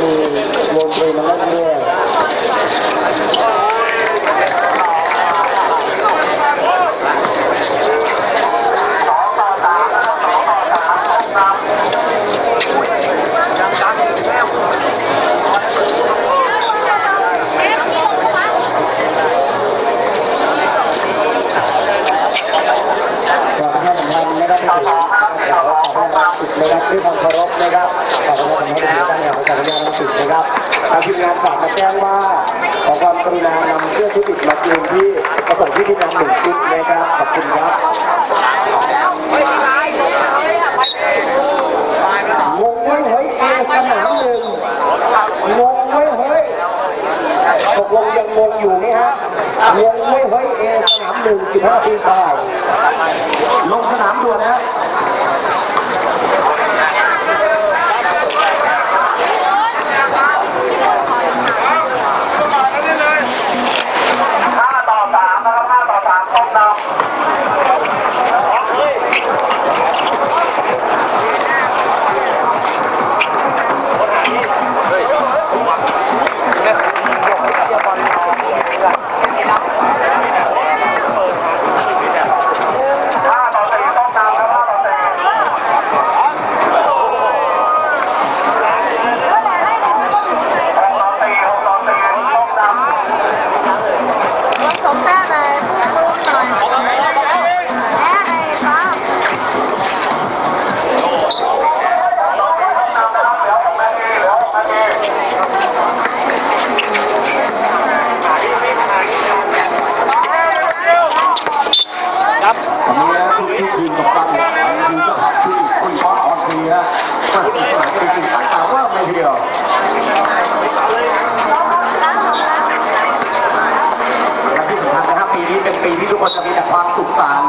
มีวงดนตรีมาเล่นด้วยขอประชาสัมพันธ์นะครับที่ถึงขอขอพระราชสิทธิ์นะครับด้วยความเครับ ชาสัมพันธ์ถึงกงานของกาสิทธิ์นะครับทางทีมงานฝากมาแจ้งว่าขอความกรุณานำเสื้อชุดติดมาคืนที่ประสงค์ที่ที่นำหนึ่งชุดนะครับขอบคุณครับงงไว้เฮ้ยเอสนามหนึ่งงงไว้เฮ้ยตกลงยังงงอยู่ไหมฮะงงไว้เฮ้ยเอสนามหนึ่งสิบห้าปีตายลงสนามด่วนนะ อันนี้นะทุกที่ทีมกับตันเนี่ยอันนี้คือเจ้าภาพที่คุณพ่อออนทีนะมาถึงสนามจริงๆแต่ว่าไม่เดียวและที่สำคัญนะครับปีนี้เป็นปีที่ทุกคนจะมีแต่ความสุขสันต์